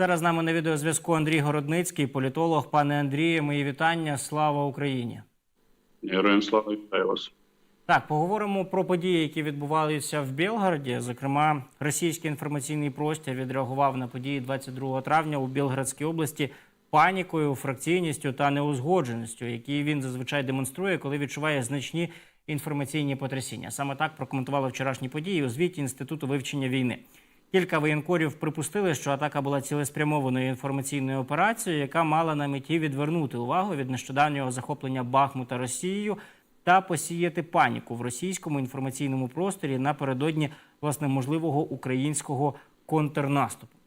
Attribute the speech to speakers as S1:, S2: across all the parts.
S1: Зараз з нами на відеозв'язку Андрій Городницький, політолог. Пане Андрію, мої вітання. Слава Україні.
S2: Героям слава вітаю вас.
S1: Так, поговоримо про події, які відбувалися в Білгороді. Зокрема, російський інформаційний простір відреагував на події 22 травня у Білградській області панікою, фракційністю та неузгодженістю, які він зазвичай демонструє, коли відчуває значні інформаційні потрясіння. Саме так прокоментували вчорашні події у звіті Інституту вивчення війни. Кілька воєнкорів припустили, що атака була цілеспрямованою інформаційною операцією, яка мала на меті відвернути увагу від нещодавнього захоплення Бахмута Росією та посіяти паніку в російському інформаційному просторі напередодні власне можливого українського контрнаступу.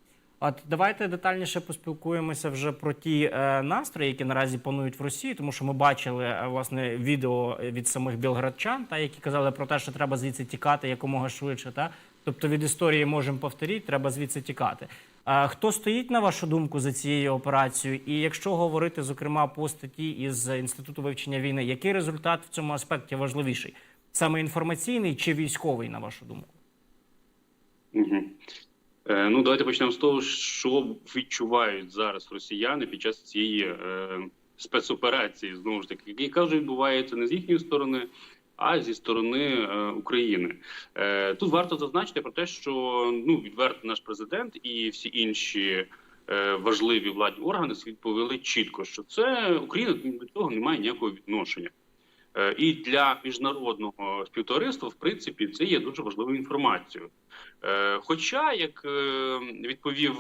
S1: От давайте детальніше поспілкуємося вже про ті е, настрої, які наразі панують в Росії, тому що ми бачили е, власне відео від самих білградчан, та які казали про те, що треба звідси тікати якомога швидше. Та тобто від історії можемо повторити, треба звідси тікати. А хто стоїть на вашу думку за цією операцією? І якщо говорити зокрема по статті із інституту вивчення війни, який результат в цьому аспекті важливіший? Саме інформаційний чи військовий, на вашу думку?
S2: Угу. Е, ну, давайте почнемо з того, що відчувають зараз росіяни під час цієї е, спецоперації, знову ж таки, яка вже відбувається не з їхньої сторони, а зі сторони е, України. Е, тут варто зазначити про те, що ну відверто наш президент і всі інші. е, Важливі владні органи відповіли чітко, що це Україна до цього не має ніякого відношення. Е, І для міжнародного співтовариства, в принципі, це є дуже важливою інформацією. Е, Хоча, як е, відповів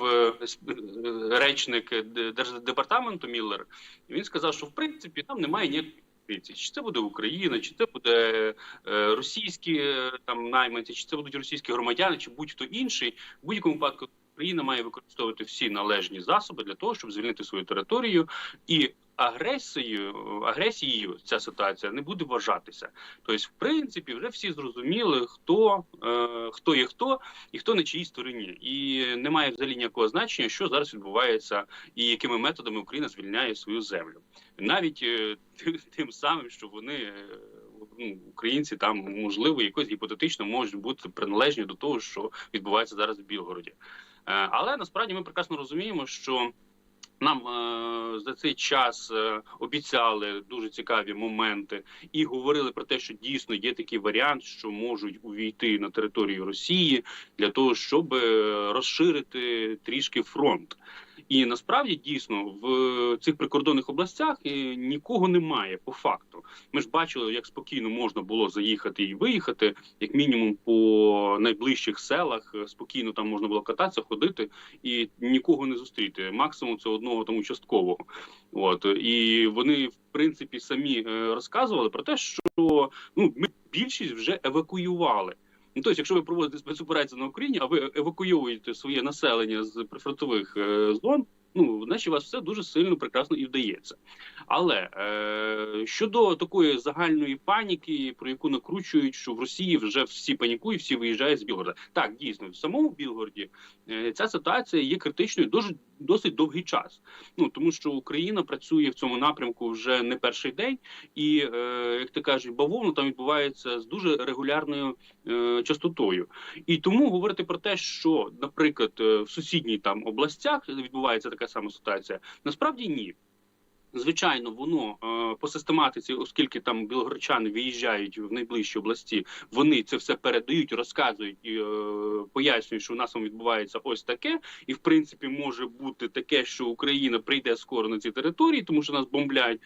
S2: речник Держдепартаменту Міллер, він сказав, що в принципі там немає ніякої різниці. Чи це буде Україна, чи це буде російські там найманці, чи це будуть російські громадяни, чи будь-хто інший. В будь-якому випадку Україна має використовувати всі належні засоби для того, щоб звільнити свою територію і. Агресією агресією ця ситуація не буде вважатися. Тобто, в принципі, вже всі зрозуміли, хто е, хто є хто і хто на чиїй стороні, і немає взагалі ніякого значення, що зараз відбувається, і якими методами Україна звільняє свою землю, навіть е, тим- самим, що вони. е, Ну, українці там можливо якось гіпотетично можуть бути приналежні до того, що відбувається зараз в Білгороді. Е, але насправді ми прекрасно розуміємо, що нам е, за цей час е, обіцяли дуже цікаві моменти і говорили про те, що дійсно є такий варіант, що можуть увійти на територію Росії для того, щоб розширити трішки фронт. І насправді дійсно в цих прикордонних областях е, нікого немає по факту. Ми ж бачили, як спокійно можна було заїхати і виїхати, як мінімум по найближчих селах. е, Спокійно там можна було кататися, ходити і нікого не зустріти. Максимум це одного там участкового. От і вони в принципі самі е, розказували про те, що ну ми більшість вже евакуювали. Ну, тобто, якщо ви проводите спецоперацію на Україні, а ви евакуюєте своє населення з прифронтових е, зон, ну значить у вас все дуже сильно прекрасно і вдається. Але е, щодо такої загальної паніки, про яку накручують, що в Росії вже всі панікують, всі виїжджають з Білгорода. Так, дійсно, в самому Білгороді е, ця ситуація є критичною дуже досить довгий час. Ну тому що Україна працює в цьому напрямку вже не перший день, і е, як ти кажеш, бавовна там відбувається з дуже регулярною е, частотою. І тому говорити про те, що, наприклад, е, в сусідній там областях відбувається така сама ситуація, насправді ні. Звичайно, воно е, по систематиці, оскільки там білогорчани виїжджають в найближчі області, вони це все передають, розказують і е, пояснюють, що у нас там відбувається ось таке, і в принципі може бути таке, що Україна прийде скоро на ці території, тому що нас бомблять.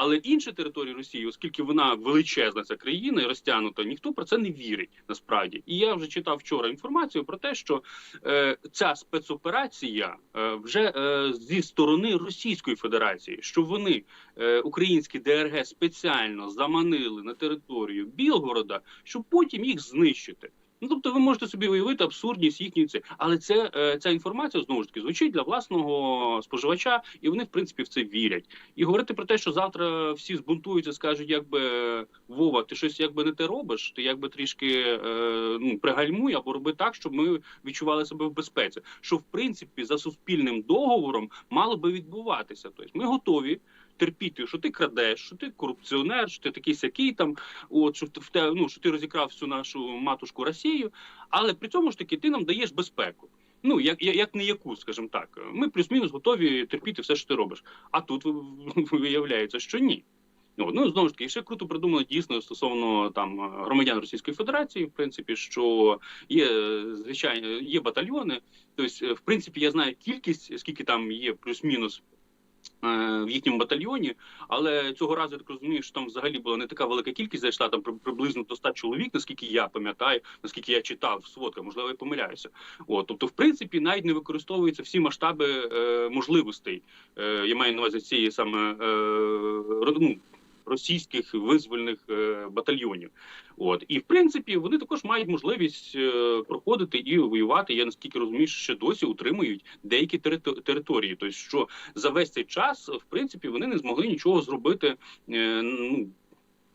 S2: Але інші території Росії, оскільки вона величезна ця країна і розтягнута, ніхто про це не вірить насправді. І я вже читав вчора інформацію про те, що е, ця спецоперація е, вже е, зі сторони Російської Федерації, що вони е, українські ДРГ спеціально заманили на територію Білгорода, щоб потім їх знищити. Ну, тобто, ви можете собі уявити абсурдність їхньої це, але це е, ця інформація знову ж таки звучить для власного споживача, і вони в принципі в це вірять. І говорити про те, що завтра всі збунтуються, скажуть, якби Вова, ти щось якби не те робиш, ти якби трішки е, ну пригальмуй або роби так, щоб ми відчували себе в безпеці. Що в принципі за суспільним договором мало би відбуватися. Тобто ми готові. Терпіти, що ти крадеш, що ти корупціонер, що ти такий сякий там, от що в те, ну що ти розікрав всю нашу матушку Росію, але при цьому ж таки ти нам даєш безпеку. Ну, як, як, не яку, скажімо так. Ми плюс-мінус готові терпіти все, що ти робиш. А тут виявляється, що ні. Ну, ну знову ж таки, ще круто придумано дійсно стосовно там громадян Російської Федерації, в принципі, що є звичайно є батальйони. Тобто, в принципі, я знаю кількість, скільки там є плюс-мінус в їхньому батальйоні, але цього разу я так розумію, що там взагалі була не така велика кількість, зайшла там при- приблизно до 100 чоловік, наскільки я пам'ятаю, наскільки я читав в сводках, можливо, я помиляюся. От, тобто, в принципі, навіть не використовуються всі масштаби е, можливостей. Е, я маю на увазі цієї саме е, ну, російських визвольних е, батальйонів. От і в принципі вони також мають можливість е, проходити і воювати. Я наскільки розумію, що ще досі утримують деякі терито- території. Тобто, що за весь цей час, в принципі, вони не змогли нічого зробити. Е, ну,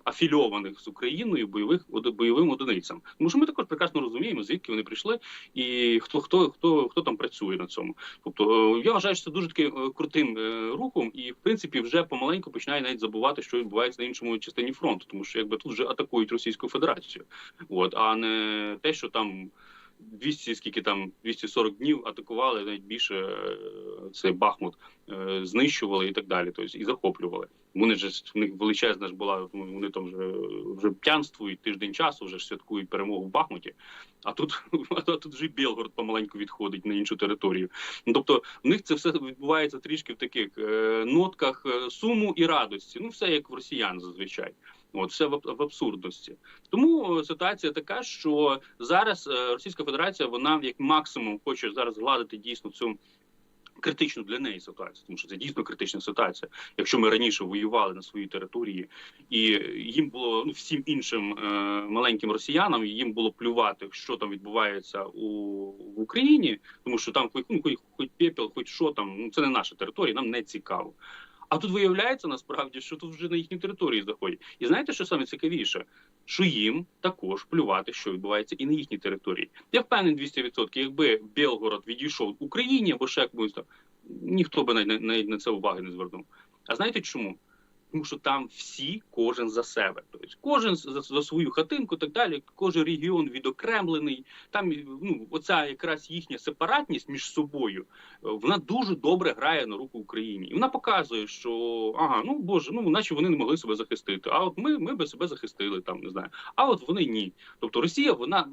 S2: Афільованих з Україною бойових бойовим одиницям, тому що ми також прекрасно розуміємо, звідки вони прийшли, і хто хто хто хто там працює на цьому. Тобто е, я вважаю, що це дуже таки е, крутим е, рухом, і в принципі вже помаленьку починає навіть забувати, що відбувається на іншому частині фронту, тому що якби тут вже атакують Російську Федерацію, от а не те, що там. 200, скільки там 240 днів атакували навіть більше цей Бахмут знищували і так далі. Тобто і захоплювали. Вони ж в них величезна ж була. Вони там вже вже п'янствують тиждень часу, вже ж святкують перемогу в Бахмуті. А тут а тут вже Білгород помаленьку відходить на іншу територію. Ну тобто в них це все відбувається трішки в таких е, нотках е, суму і радості. Ну все як в росіян зазвичай. От все в, в абсурдності. Тому ситуація така, що зараз е, Російська Федерація вона як максимум хоче зараз гладити дійсно цю. Критичну для неї ситуацію, тому що це дійсно критична ситуація. Якщо ми раніше воювали на своїй території, і їм було ну всім іншим е, маленьким росіянам, їм було плювати, що там відбувається у в Україні, тому що там хоч, ну, хоч, хоч пепел, хоч що там, ну це не наша територія, нам не цікаво. А тут виявляється насправді, що тут вже на їхній території заходять. І знаєте, що саме цікавіше? Що їм також плювати, що відбувається і на їхній території. Я впевнений 200%, якби Белгород відійшов Україні або ще комусь ніхто би навіть на це уваги не звернув. А знаєте чому? Тому що там всі, кожен за себе. Тобто кожен за, за свою хатинку, так далі, кожен регіон відокремлений. Там ну оця якраз їхня сепаратність між собою, е, вона дуже добре грає на руку Україні. І вона показує, що ага, ну боже, ну наче вони не могли себе захистити. А от ми, ми би себе захистили там, не знаю. А от вони ні. Тобто Росія, вона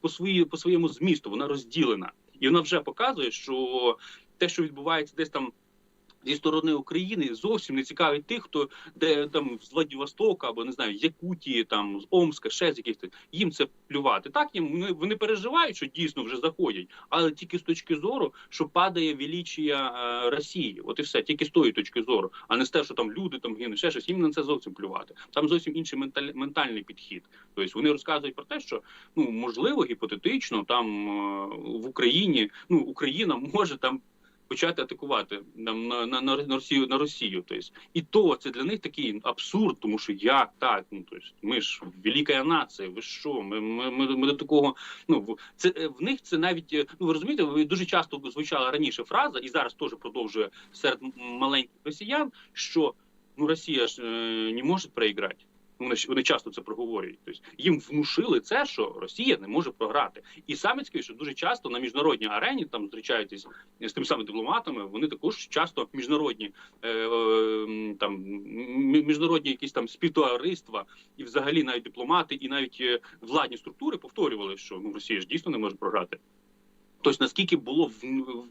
S2: по свої по своєму змісту, вона розділена, і вона вже показує, що те, що відбувається десь там. Зі сторони України зовсім не цікавить тих, хто де там з Владивостока або не знаю, Якутії, там з Омска, ще з якихось їм це плювати. Так їм вони, вони переживають, що дійсно вже заходять, але тільки з точки зору, що падає величія е, Росії. От і все, тільки з тої точки зору, а не з те, що там люди там гинуть, ще щось. Їм на це зовсім плювати. Там зовсім інший менталь, ментальний підхід. Тобто вони розказують про те, що ну можливо гіпотетично там е, в Україні ну Україна може там почати атакувати нам на, на, на, Росію на Росію. Тобто, і то це для них такий абсурд, тому що як так? Ну тобто, ми ж велика нація. Ви що? Ми, ми, ми, ми до такого. Ну це е, в них це навіть е, ну ви розумієте, ви дуже часто звучала раніше фраза, і зараз теж продовжує серед маленьких росіян, що ну Росія ж е, не може проіграти. Вони вони часто це проговорюють. Тобто їм внушили це, що Росія не може програти. І саме цікавіше, що дуже часто на міжнародній арені там зустрічаєтесь з тими самими дипломатами. Вони також часто міжнародні е, е, там міжнародні якісь там співтовариства і взагалі навіть дипломати, і навіть е, владні структури повторювали, що ну Росія ж дійсно не може програти. Тобто, наскільки було в,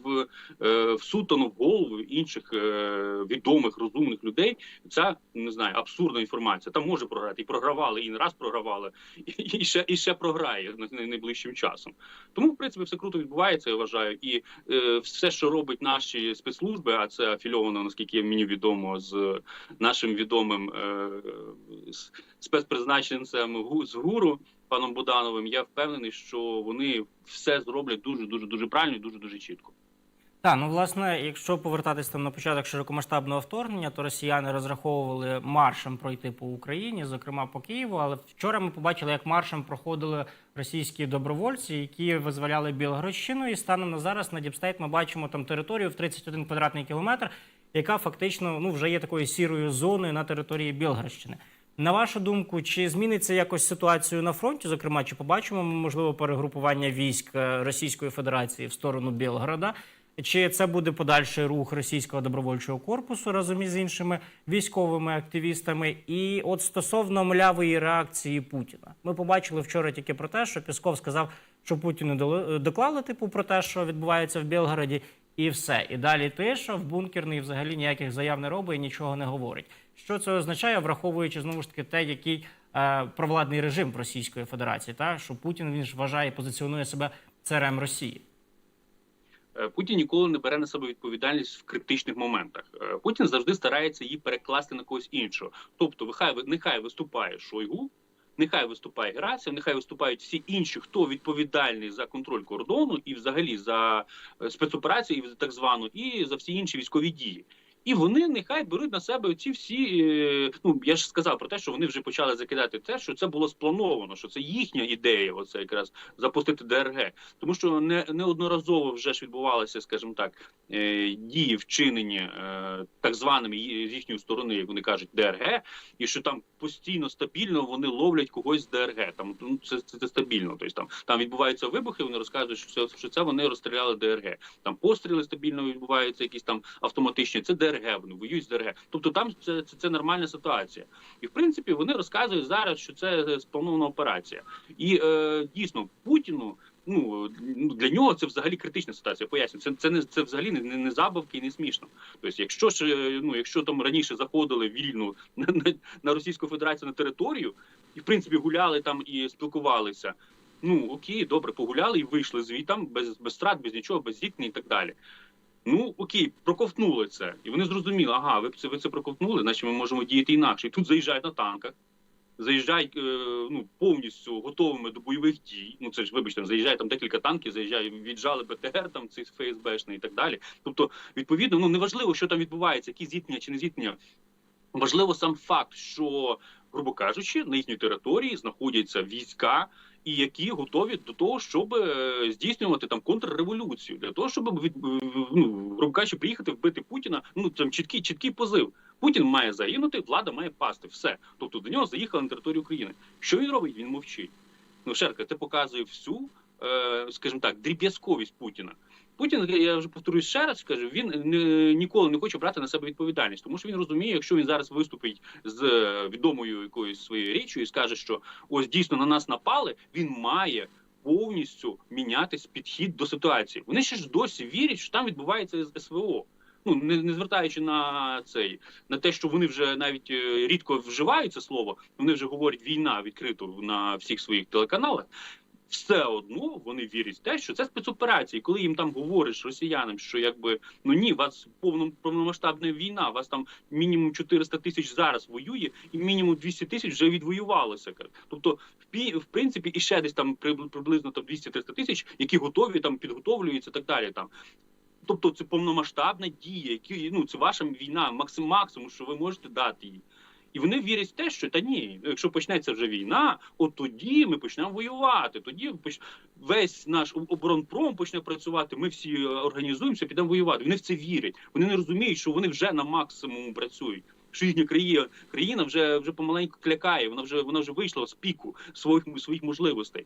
S2: в, е, всутано в голову інших е, відомих розумних людей, ця не знаю абсурдна інформація. Там може програти і програвали, і не раз програвали, і, і ще і ще програє на- на- найближчим часом. Тому, в принципі, все круто відбувається, я вважаю, і е, все, що робить наші спецслужби, а це афільовано, наскільки мені відомо, з нашим відомим е, спецпризначенцем з ГУРу паном Будановим. Я впевнений, що вони все зроблять дуже дуже дуже правильно і дуже дуже чітко.
S1: Так, ну власне, якщо повертатись там на початок широкомасштабного вторгнення, то росіяни розраховували маршем пройти по Україні, зокрема по Києву. Але вчора ми побачили, як маршем проходили російські добровольці, які визволяли Білгородщину. І станом на зараз на Діпстейт ми бачимо там територію в 31 квадратний кілометр, яка фактично ну вже є такою сірою зоною на території Білгородщини. На вашу думку, чи зміниться якось ситуацію на фронті? Зокрема, чи побачимо ми можливо перегрупування військ е, Російської Федерації в сторону Білгорода? Чи це буде подальший рух російського добровольчого корпусу разом із іншими військовими активістами? І от стосовно млявої реакції Путіна, ми побачили вчора тільки про те, що Пісков сказав, що Путіну доли- доклали типу про те, що відбувається в Білгороді, і все. І далі тиша в бункерний взагалі ніяких заяв не робить і нічого не говорить. Що це означає, враховуючи знову ж таки те, який е, провладний режим Російської Федерації, та що Путін він ж вважає, позиціонує себе царем Росії.
S2: Е, Путін ніколи не бере на себе відповідальність в критичних моментах. Е, Путін завжди старається її перекласти на когось іншого. Тобто, нехай нехай виступає Шойгу, нехай виступає Герасів, нехай виступають всі інші, хто відповідальний за контроль кордону і взагалі за е, спецоперацію, і так звану, і за всі інші військові дії. І вони нехай беруть на себе ці всі. е, Ну я ж сказав про те, що вони вже почали закидати те, що це було сплановано, що це їхня ідея, оце якраз запустити ДРГ. Тому що не неодноразово вже ж відбувалися, скажімо так, е, дії вчинені е, так званими з їхньої сторони, як вони кажуть, ДРГ, і що там постійно стабільно вони ловлять когось з ДРГ. Там ну, це, це, це стабільно. Тобто там там відбуваються вибухи. Вони розказують, що це, що це вони розстріляли ДРГ. Там постріли стабільно відбуваються, якісь там автоматичні. Це ДРГ. Вони воюють з ДРГ. Тобто там це, це, це нормальна ситуація. І в принципі вони розказують зараз, що це спланована операція. І е, дійсно Путіну. Ну ну, для нього це взагалі критична ситуація. Поясню, це це не це взагалі не, не, не забавки і не смішно. Тобто, якщо ж е, ну якщо там раніше заходили вільно на, на, на Російську Федерацію на територію, і в принципі гуляли там і спілкувалися. Ну окей, добре, погуляли і вийшли звідтам без без страт, без нічого, без зіткнень і так далі. Ну окей, проковтнули це, і вони зрозуміли, ага, ви це ви це проковтнули, значить ми можемо діяти інакше. І тут заїжджають на танках, заїжджають е, ну повністю готовими до бойових дій. Ну це ж вибачте, заїжджає там декілька танків, заїжджає, віджали БТР, там цих ФСБшний і так далі. Тобто, відповідно, ну неважливо, що там відбувається, які зіткнення чи не зіткнення. Важливо сам факт, що, грубо кажучи, на їхній території знаходяться війська, і які готові до того, щоб е, здійснювати там контрреволюцію, для того, щоб від ну, грубо кажучи, приїхати вбити Путіна. Ну там чіткий чіткий позив. Путін має загинути, влада має пасти. Все. Тобто до нього заїхали на територію України. Що він робить? Він мовчить. Ну, Шерка, це показує всю, е, скажімо так, дріб'язковість Путіна. Путін, я вже повторюю ще раз, скажу, він не, ніколи не хоче брати на себе відповідальність, тому що він розуміє, якщо він зараз виступить з е, відомою якоюсь своєю річчю і скаже, що ось дійсно на нас напали, він має повністю мінятись підхід до ситуації. Вони ще ж досі вірять, що там відбувається СВО. Ну не, не звертаючи на цей на те, що вони вже навіть е, рідко вживають це слово, вони вже говорять війна відкрито на всіх своїх телеканалах. Все одно вони вірять в те, що це спецоперації. Коли їм там говориш росіянам, що якби ну ні, вас повно повномасштабна війна, вас там мінімум 400 тисяч зараз воює, і мінімум 200 тисяч вже відвоювалося. Тобто, в пі- в принципі, і ще десь там приб- приблизно там 200-300 тисяч, які готові там підготовлюються, так далі. Там тобто, це повномасштабна дія, які ну це ваша війна, максим максимум, що ви можете дати їй. І вони вірять в те, що та ні, якщо почнеться вже війна, от тоді ми почнемо воювати. Тоді поч- весь наш оборонпром почне працювати. Ми всі е, організуємося, підемо воювати. Вони в це вірять. Вони не розуміють, що вони вже на максимуму працюють. Що їхня країна, країна вже вже помаленьку клякає. Вона вже вона вже вийшла з піку своїх своїх можливостей.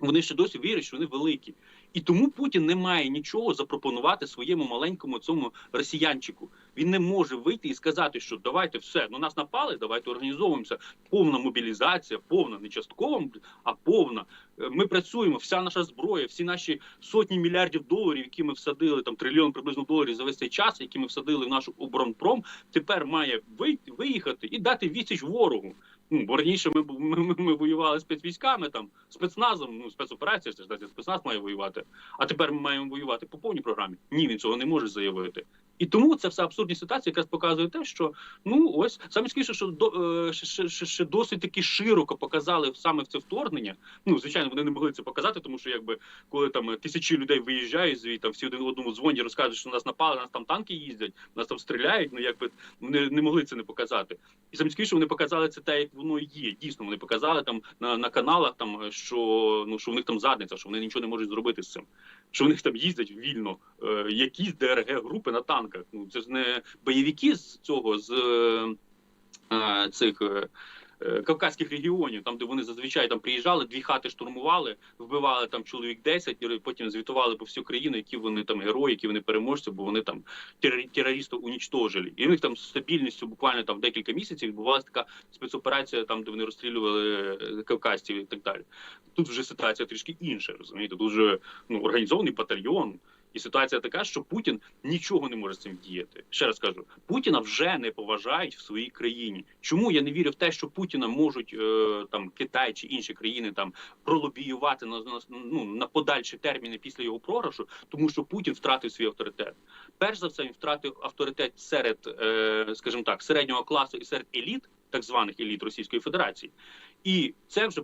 S2: Вони ще досі вірять, що вони великі, і тому Путін не має нічого запропонувати своєму маленькому цьому росіянчику. Він не може вийти і сказати, що давайте все, ну нас напали, давайте організовуємося. Повна мобілізація, повна, не часткова, а повна. Е, Ми працюємо, вся наша зброя, всі наші сотні мільярдів доларів, які ми всадили, там трильйон приблизно доларів за весь цей час, які ми всадили в наш оборонпром, тепер має вийти, виїхати і дати відсіч ворогу. Ну, бо раніше ми, ми, ми, ми воювали спецвійськами, там спецназом, ну спецоперація, це ж знаєте, спецназ має воювати. А тепер ми маємо воювати по повній програмі. Ні, він цього не може заявити. І тому це все абсурдні ситуації, якраз показує те, що ну ось саме скільки, що до е, ще, ще, ще, досить таки широко показали саме в це вторгнення. Ну звичайно, вони не могли це показати, тому що якби коли там е, тисячі людей виїжджають звідти, там всі один одному дзвонять, розказують, що нас напали, нас там танки їздять, нас там стріляють. Ну якби вони не могли це не показати. І саме цікавіше, вони показали це те, як воно є. Дійсно, вони показали там на, на каналах, там що ну що в них там задниця, що вони нічого не можуть зробити з цим. Що в них там їздять вільно е, якісь ДРГ групи на танках. Ну це ж не бойовики з цього з е, е, цих. Е, е, кавказьких регіонів, там де вони зазвичай там приїжджали, дві хати штурмували, вбивали там чоловік 10, і потім звітували по всю країну, які вони там герої, які вони переможці, бо вони там терор- терористів унічтожили. І в них там з стабільністю буквально там декілька місяців відбувалася така спецоперація, там де вони розстрілювали е, кавказців і так далі. Тут вже ситуація трішки інша, розумієте, тут вже ну організований батальйон. І ситуація така, що Путін нічого не може з цим діяти. Ще раз кажу, Путіна вже не поважають в своїй країні. Чому я не вірю в те, що Путіна можуть е, там Китай чи інші країни там пролобіювати на, на ну на подальші терміни після його програшу, тому що Путін втратив свій авторитет. Перш за все, він втратив авторитет серед, е, скажімо так, середнього класу і серед еліт, так званих еліт Російської Федерації. І це вже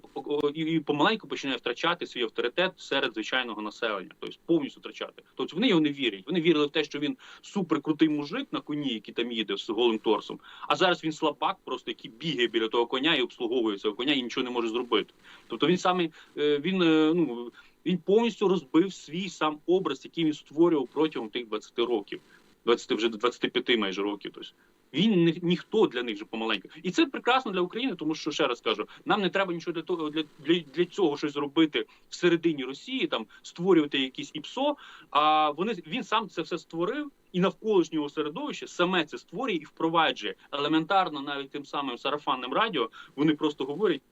S2: і помаленьку починає втрачати свій авторитет серед звичайного населення, тобто повністю втрачати. Тобто вони його не вірять. Вони вірили в те, що він суперкрутий мужик на коні, який там їде з голим торсом. А зараз він слабак, просто який бігає біля того коня і обслуговує цього коня і нічого не може зробити. Тобто він саме е, він е, ну він повністю розбив свій сам образ, який він створював протягом тих 20 років, 20, вже 25 майже років. Тобто він ні, ніхто для них вже помаленьку. І це прекрасно для України, тому що ще раз кажу, нам не треба нічого для того для, для, для цього щось зробити всередині Росії, там створювати якісь ІПСО. А вони він сам це все створив. І навколишнього середовища саме це створює і впроваджує елементарно, навіть тим самим сарафанним радіо. Вони просто говорять: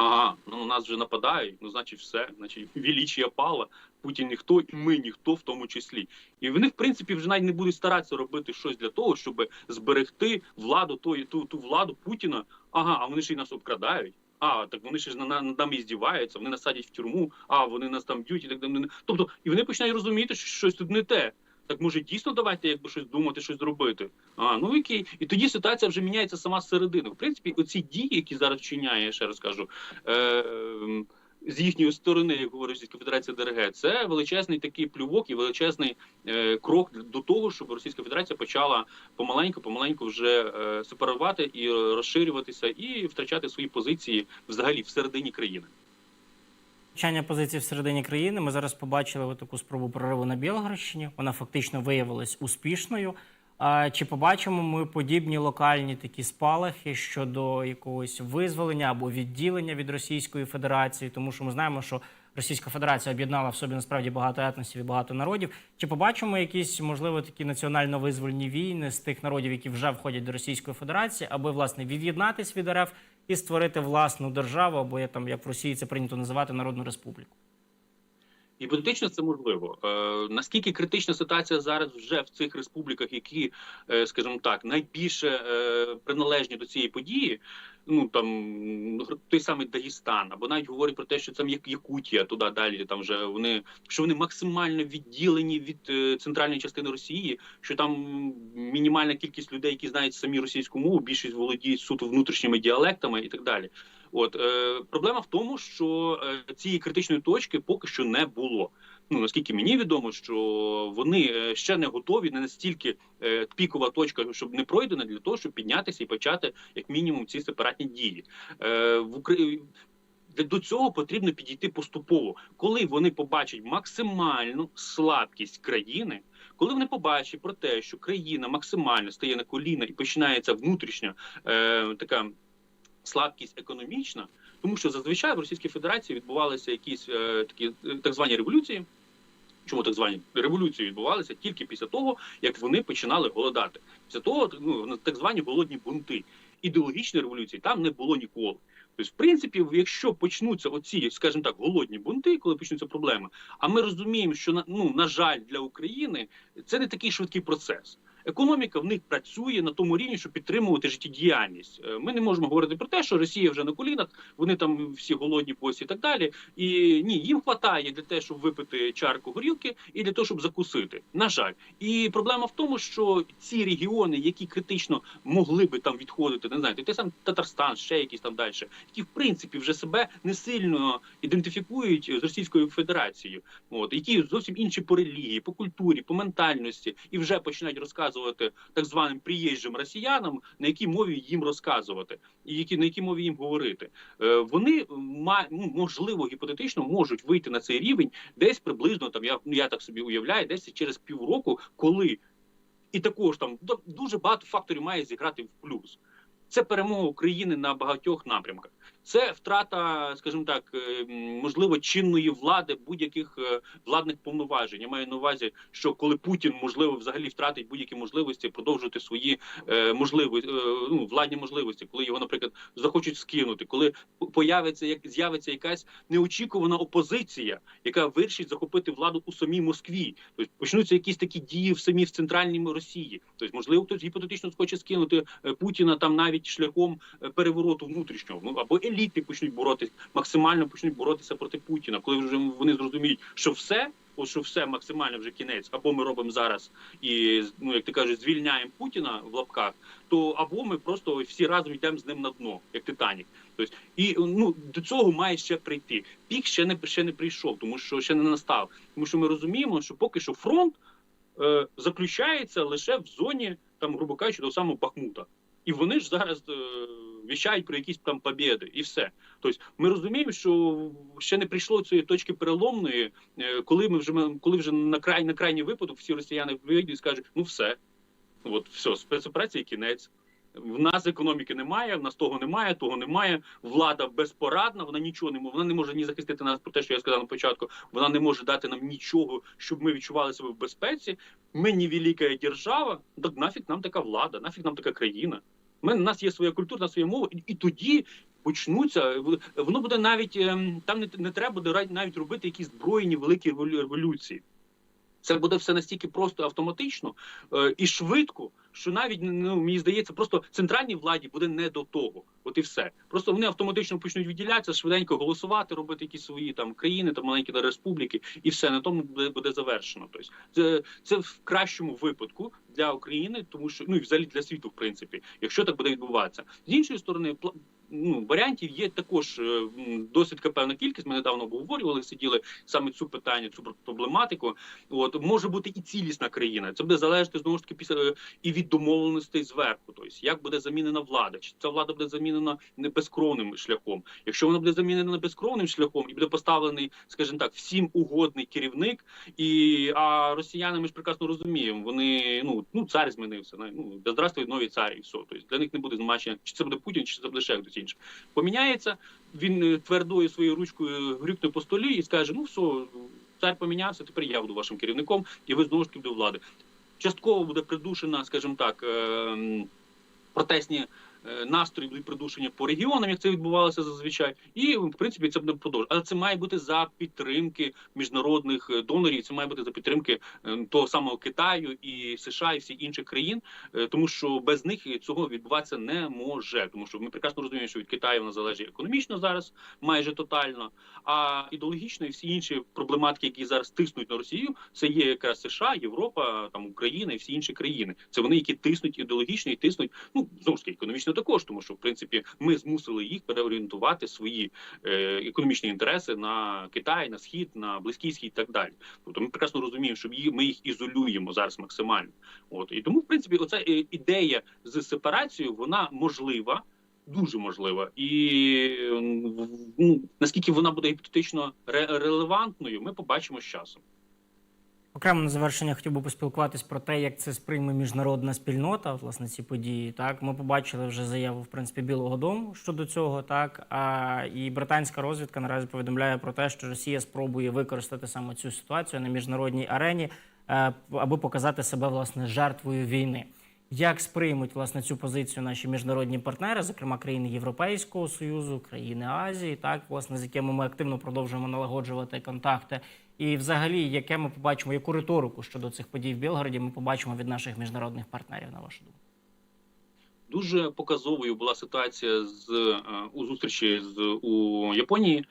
S2: ага, ну нас вже нападають, ну значить, все, значить, величія пала, Путін ніхто, і ми ніхто в тому числі. І вони, в принципі, вже навіть не будуть старатися робити щось для того, щоб зберегти владу тої ту, ту владу Путіна. Ага, а вони ж і нас обкрадають. А, так вони ж на над нами здіваються, вони нас садять в тюрму, а вони нас там б'ють і так далі. Тобто, і вони починають розуміти, що щось тут не те. Так може дійсно давайте якби щось думати, щось зробити. А ну окей, і тоді ситуація вже міняється сама середини. В принципі, оці дії, які зараз вчиняє, я ще раз кажу. Е- з їхньої сторони, як говорить Російська Федерація ДРГ, це величезний такий плювок і величезний е, крок до того, щоб Російська Федерація почала помаленьку, помаленьку вже е, сепарувати і розширюватися, і втрачати свої позиції взагалі всередині країни.
S1: Втрачання позицій всередині країни. Ми зараз побачили таку спробу прориву на Білгородщині. Вона фактично виявилась успішною. Чи побачимо ми подібні локальні такі спалахи щодо якогось визволення або відділення від Російської Федерації? Тому що ми знаємо, що Російська Федерація об'єднала в собі насправді багато етносів і багато народів. Чи побачимо якісь можливо такі національно-визвольні війни з тих народів, які вже входять до Російської Федерації, аби власне від'єднатись від РФ і створити власну державу, або як там як в Росії це прийнято називати Народну Республіку?
S2: І це можливо. Е, наскільки критична ситуація зараз вже в цих республіках, які, е, скажімо так, найбільше е, приналежні до цієї події, ну там ну, той самий Дагестан, або навіть говорять про те, що там як Якутія, туди далі там вже вони що вони максимально відділені від е, центральної частини Росії, що там мінімальна кількість людей, які знають самі російську мову, більшість володіють суто внутрішніми діалектами і так далі. От е, проблема в тому, що е, цієї критичної точки поки що не було. Ну наскільки мені відомо, що вони е, ще не готові, не настільки е, пікова точка, щоб не пройдена для того, щоб піднятися і почати як мінімум ці сепаратні дії е, в Україні. До цього потрібно підійти поступово, коли вони побачать максимальну слабкість країни. Коли вони побачать про те, що країна максимально стає на коліна і починається внутрішня е, така слабкість економічна, тому що зазвичай в Російській Федерації відбувалися якісь е, такі так звані революції. Чому так звані революції відбувалися тільки після того, як вони починали голодати? Після того ну так звані голодні бунти. Ідеологічної революції там не було ніколи. Тобто, в принципі, якщо почнуться оці, скажімо так, голодні бунти, коли почнуться проблеми, а ми розуміємо, що ну на жаль для України це не такий швидкий процес. Економіка в них працює на тому рівні, щоб підтримувати життєдіяльність. Е, Ми не можемо говорити про те, що Росія вже на колінах, вони там всі голодні посі і так далі. І ні, їм вистачає для того, щоб випити чарку горілки і для того, щоб закусити. На жаль, і проблема в тому, що ці регіони, які критично могли би там відходити, не знаєте, те сам Татарстан, ще якісь там далі, які в принципі вже себе не сильно ідентифікують з Російською Федерацією, от які зовсім інші по релігії, по культурі, по ментальності, і вже починають розказувати так званим приїжджим росіянам, на якій мові їм розказувати, і які на якій мові їм говорити. Е, вони ну, можливо гіпотетично можуть вийти на цей рівень десь приблизно там. Я ну, я так собі уявляю, десь через півроку, коли і також там дуже багато факторів має зіграти в плюс. це перемога України на багатьох напрямках. Це втрата, скажімо так, е, можливо, чинної влади будь-яких е, владних повноважень. Я маю на увазі, що коли Путін можливо взагалі втратить будь-які можливості продовжувати свої е, можливості, ну, владні можливості, коли його, наприклад, захочуть скинути, коли появиться як з'явиться якась неочікувана опозиція, яка вирішить захопити владу у самій Москві. Тобто почнуться якісь такі дії в самій в центральній Росії. Тобто, можливо, хтось гіпотетично схоче скинути Путіна там навіть шляхом перевороту внутрішнього. Ну або еліти почнуть боротися, максимально почнуть боротися проти Путіна, коли вже вони зрозуміють, що все. От що все максимально вже кінець, або ми робимо зараз і ну як ти кажеш, звільняємо Путіна в лапках, то або ми просто всі разом йдемо з ним на дно, як Титанік. Тобто, і ну до цього має ще прийти. Пік ще не ще не прийшов, тому що ще не настав. Тому що ми розуміємо, що поки що фронт е, заключається лише в зоні, там, грубо кажучи, того самого Бахмута. І вони ж зараз е, віщають про якісь там побєди, і все. Тобто, ми розуміємо, що ще не прийшло цієї точки переломної, е, коли ми вже коли вже на край на крайній випадок всі росіяни вийдуть і скажуть, ну все, от все, спецоперації кінець. В нас економіки немає, в нас того немає, того немає. Влада безпорадна, вона нічого не може. Вона не може ні захистити нас про те, що я сказав на початку. Вона не може дати нам нічого, щоб ми відчували себе в безпеці. Ми не велика держава. Так нафіг нам така влада, нафіг нам така країна. У нас є своя культура, своя мова, і, і тоді почнуться. Воно буде навіть ем, там не, не треба буде навіть робити якісь збройні великі революції. Це буде все настільки просто автоматично е, і швидко, що навіть ну мені здається, просто центральній владі буде не до того. От і все. Просто вони автоматично почнуть відділятися, швиденько голосувати, робити якісь свої там країни, там маленькі республіки, і все на тому буде, буде завершено. Тобто це, це в кращому випадку для України, тому що ну і взагалі для світу, в принципі, якщо так буде відбуватися з іншої сторони, ну, варіантів є також е, досить певна кількість. Ми недавно обговорювали, сиділи саме цю питання, цю проблематику. От може бути і цілісна країна. Це буде залежати знову ж таки після і від домовленостей зверху. Тобто, як буде замінена влада, чи ця влада буде замінена не безкровним шляхом. Якщо вона буде замінена безкровним шляхом і буде поставлений, скажімо так, всім угодний керівник, і а росіяни ми ж прекрасно розуміємо, вони ну ну цар змінився. Ну здравствуй нові царі, і все. Тобто для них не буде значення, чи це буде Путін, чи це буде ще інший. Поміняється він твердою своєю ручкою грюкне по столі і скаже: Ну все, цар помінявся, тепер я буду вашим керівником, і ви знову ж таки до влади. Частково буде придушена, скажімо так, протестні настрої будуть придушені по регіонам, як це відбувалося зазвичай, і в принципі це буде продовжувати. Але це має бути за підтримки міжнародних донорів. Це має бути за підтримки того самого Китаю і США і всіх інших країн, тому що без них цього відбуватися не може. Тому що ми прекрасно розуміємо, що від Китаю вона залежить економічно зараз, майже тотально. А ідеологічно і всі інші проблематики, які зараз тиснуть на Росію, це є якраз США, Європа, там Україна і всі інші країни. Це вони, які тиснуть ідеологічно і тиснуть ну знову ж таки економічно також, тому що в принципі ми змусили їх переорієнтувати свої е, економічні інтереси на Китай, на схід, на близький схід і так далі. Тобто ми прекрасно розуміємо, що ми їх ізолюємо зараз максимально. От і тому, в принципі, оця е, ідея з сепарацією вона можлива. Дуже можлива, і ну, наскільки вона буде гіпотетично ре релевантною, ми побачимо з часом.
S1: Окремо на завершення хотів би поспілкуватись про те, як це сприйме міжнародна спільнота, власне, ці події. Так, ми побачили вже заяву в принципі Білого Дому щодо цього. Так а і британська розвідка наразі повідомляє про те, що Росія спробує використати саме цю ситуацію на міжнародній арені, е, аби показати себе власне жертвою війни. Як сприймуть власне цю позицію наші міжнародні партнери, зокрема країни Європейського союзу, країни Азії, так власне з якими ми активно продовжуємо налагоджувати контакти, і взагалі, яке ми побачимо, яку риторику щодо цих подій в Білгороді ми побачимо від наших міжнародних партнерів, на вашу думку?
S2: Дуже показовою була ситуація з у зустрічі з у Японії,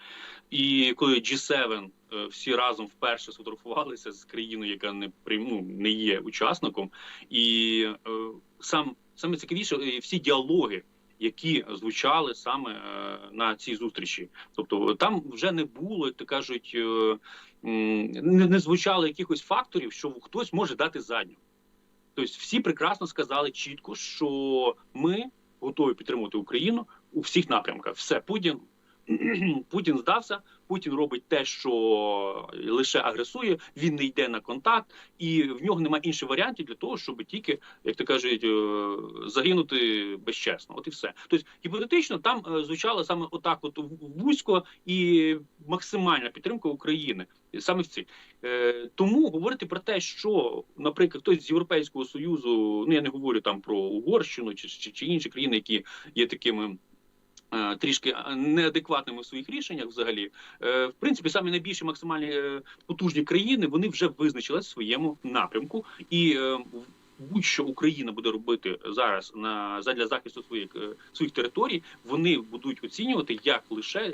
S2: і коли G7 всі разом вперше сфотографувалися з країною, яка не ну, не є учасником, і е, сам саме цікавіше всі діалоги. Які звучали саме е, на цій зустрічі, тобто там вже не було, як то кажуть, е, не, звучало якихось факторів, що хтось може дати задню. Тобто, всі прекрасно сказали чітко, що ми готові підтримувати Україну у всіх напрямках. Все Путін Путін здався, Путін робить те, що лише агресує, він не йде на контакт, і в нього немає інших варіантів для того, щоб тільки, як то кажуть, е, загинути безчесно. От і все. Тобто, гіпотетично, там е, звучало саме отак, от вузько і максимальна підтримка України. Саме в цій е, тому говорити про те, що, наприклад, хтось з Європейського союзу, ну я не говорю там про Угорщину чи, чи, чи інші країни, які є такими. Е, Трішки е, неадекватними в своїх рішеннях, взагалі, Е, в принципі, самі найбільші максимальні потужні країни вони вже визначились в своєму напрямку, і будь-що Україна буде робити зараз на задля захисту своїх своїх територій, вони будуть оцінювати як лише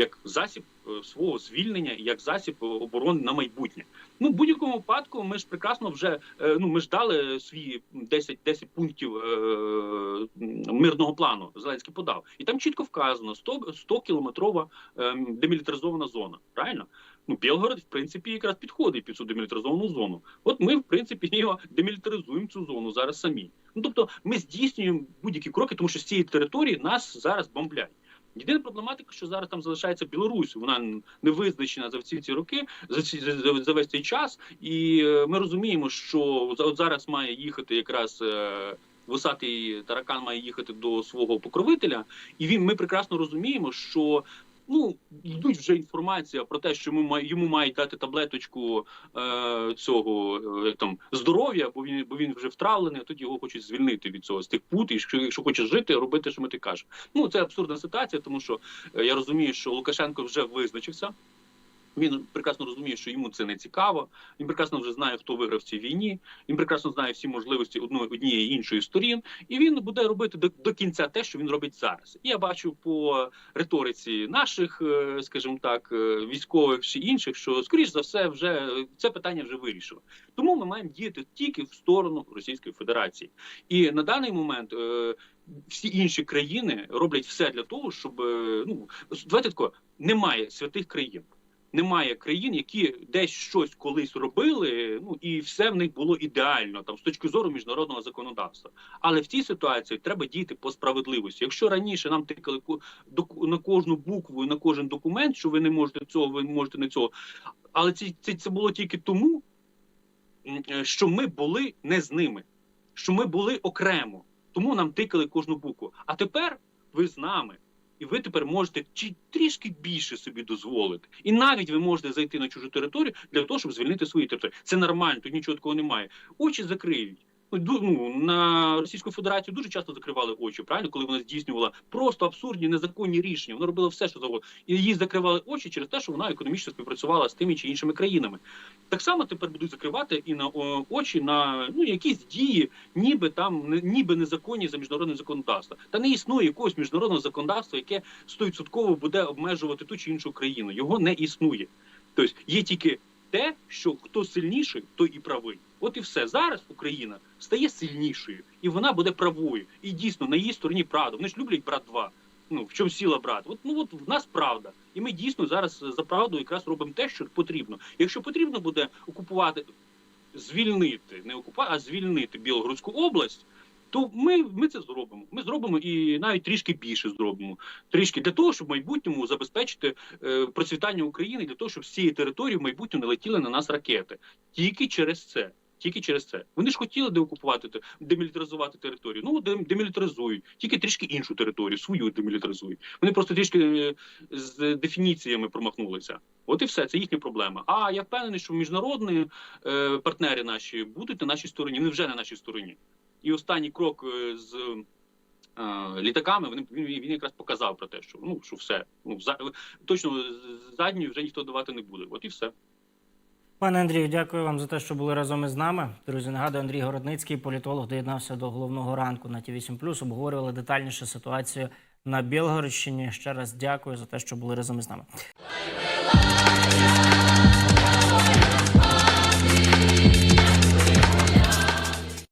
S2: як засіб е, свого звільнення, як засіб е, оборони на майбутнє. Ну, в будь-якому випадку, ми ж прекрасно вже е, ну ми ж дали свої 10, 10 пунктів е, мирного плану. Зеленський подав, і там чітко вказано 100, 100 кілометрова е, демілітаризована зона. Правильно? Ну, Білгород, в принципі, якраз підходить під цю демілітаризовану зону. От ми, в принципі, його демілітаризуємо цю зону зараз самі. Ну тобто, ми здійснюємо будь-які кроки, тому що з цієї території нас зараз бомблять. Єдина проблематика, що зараз там залишається Білорусь, вона не визначена за всі ці роки, за ці за, за- весь цей час. І е, ми розуміємо, що от зараз має їхати якраз. е, Вусатий таракан має їхати до свого покровителя, і він ми прекрасно розуміємо, що ну йдуть вже інформація про те, що ми йому мають дати таблеточку е, цього е, там здоров'я, бо він бо він вже втравлений. а Тут його хочуть звільнити від цього з тих пут. І якщо, якщо хочеш жити, робити, що ми ти кажеш. Ну це абсурдна ситуація, тому що е, я розумію, що Лукашенко вже визначився. Він прекрасно розуміє, що йому це не цікаво. Він прекрасно вже знає, хто виграв в цій війні. Він прекрасно знає всі можливості одної однієї іншої сторін, і він буде робити до, до кінця те, що він робить зараз. І я бачу по риториці наших, е, скажімо так, е, військових чи інших, що скоріш за все, вже це питання вже вирішили. Тому ми маємо діяти тільки в сторону Російської Федерації. І на даний момент. е, Всі інші країни роблять все для того, щоб ну давайте тако, немає святих країн. Немає країн, які десь щось колись робили, ну і все в них було ідеально там з точки зору міжнародного законодавства. Але в цій ситуації треба діяти по справедливості. Якщо раніше нам тикали на кожну букву і на кожен документ, що ви не можете цього, ви не можете не цього. Але це, це, це було тільки тому, е, що ми були не з ними, що ми були окремо. Тому нам тикали кожну букву. А тепер ви з нами. І ви тепер можете чи трішки більше собі дозволити. І навіть ви можете зайти на чужу територію для того, щоб звільнити свої території. Це нормально, тут нічого такого немає. Очі закриють. Ну, на Російську Федерацію дуже часто закривали очі, правильно, коли вона здійснювала просто абсурдні незаконні рішення. Вона робила все, що завгодно. І їй закривали очі через те, що вона економічно співпрацювала з тими чи іншими країнами. Так само тепер будуть закривати і на о, очі на ну якісь дії, ніби там ніби незаконні за міжнародним законодавством. Та не існує якогось міжнародного законодавства, яке стовідсотково буде обмежувати ту чи іншу країну. Його не існує. Тобто є тільки те, що хто сильніший, той і правий. От і все зараз Україна стає сильнішою, і вона буде правою. І дійсно на її стороні правда. Вони ж люблять брат два. Ну в чому сила брат? От ну от в нас правда, і ми дійсно зараз за правду якраз робимо те, що потрібно. Якщо потрібно буде окупувати, звільнити, не окупувати, а звільнити Білгородську область. То ми, ми це зробимо. Ми зробимо і навіть трішки більше зробимо. Трішки для того, щоб в майбутньому забезпечити е, процвітання України, для того, щоб з цієї території в майбутньому не летіли на нас ракети. Тільки через це. Тільки через це. Вони ж хотіли деокупувати, демілітаризувати територію. Ну, демілітаризують. Тільки трішки іншу територію, свою демілітаризують. Вони просто трішки е, з дефініціями промахнулися. От і все, це їхня проблема. А я впевнений, що міжнародні е, партнери наші будуть на нашій стороні, вони вже на нашій стороні. І останній крок е, з е, літаками він, він, якраз показав про те, що ну що все, ну за, точно з- задньої вже ніхто давати не буде. От і все.
S1: Пане Андрію, дякую вам за те, що були разом із нами. Друзі, нагадую, Андрій Городницький, політолог, доєднався до головного ранку на ті 8 Обговорювали детальніше ситуацію на Білгородщині. Ще раз дякую за те, що були разом із нами.